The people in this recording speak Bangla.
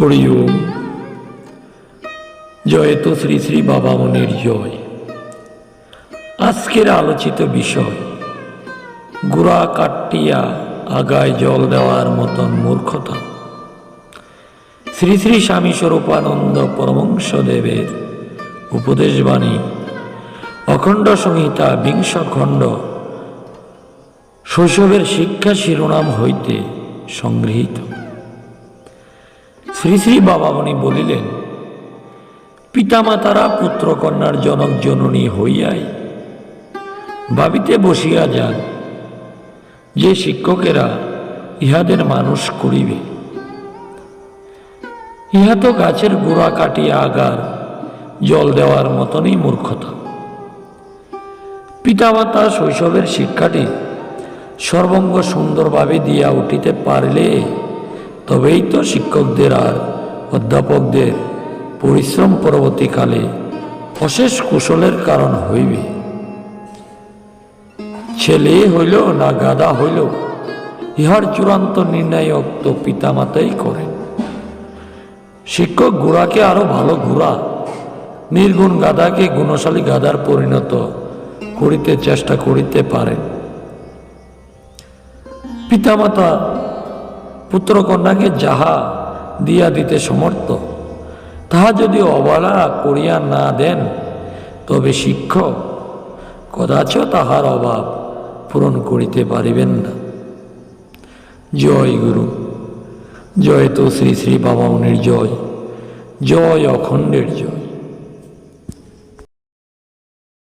হরি ওম। জয় তো শ্রী শ্রী বাবা মনির জয়। আজকের আলোচিত বিষয়, গুড়া কাটিয়া আগায় জল দেওয়ার মতন মূর্খতা। শ্রী শ্রী স্বামী স্বরূপানন্দ পরমংশ দেবের উপদেশবাণী, অখণ্ড সংহিতা বিংশ খণ্ড শৈশবের শিক্ষা শিরোনাম হইতে সংগৃহীত। শ্রী শ্রী বাবামণি বলিলেন, পিতামাতারা পুত্রকন্যার জনক জননী হইয়াই ভাবিতে বসিয়া যান। যে শিক্ষকেরা ইহাদের মানুষ করিবে, ইহা তো গাছের গোড়া কাটিয়া আগার জল দেওয়ার মতনই মূর্খতা। পিতামাতা শৈশবের শিক্ষাটি সর্বঙ্গ সুন্দরভাবে দিয়া উঠিতে পারলে তবেই তো শিক্ষকদের আর অধ্যাপকদের পরিশ্রম পরবর্তীকালে অশেষ কুশলের কারণ হইবে। ছেলে হইল না গাদা হইল, ইহার চূড়ান্ত নির্ণায়ক তো পিতামাতাই করেন। শিক্ষক গুড়াকে আরও ভালো ঘোড়া, নির্গুণ গাদাকে গুণশালী গাদার পরিণত করিতে চেষ্টা করিতে পারেন। পিতামাতা পুত্রকন্যাকে যাহা দিয়া দিতে সমর্থ, তাহা যদি অবহেলা করিয়া না দেন, তবে শিক্ষক কদাচ তাহার অভাব পূরণ করিতে পারিবেন না। জয় গুরু, জয় তো শ্রী শ্রী বাবা মুনির জয় জয় অখণ্ডের জয়।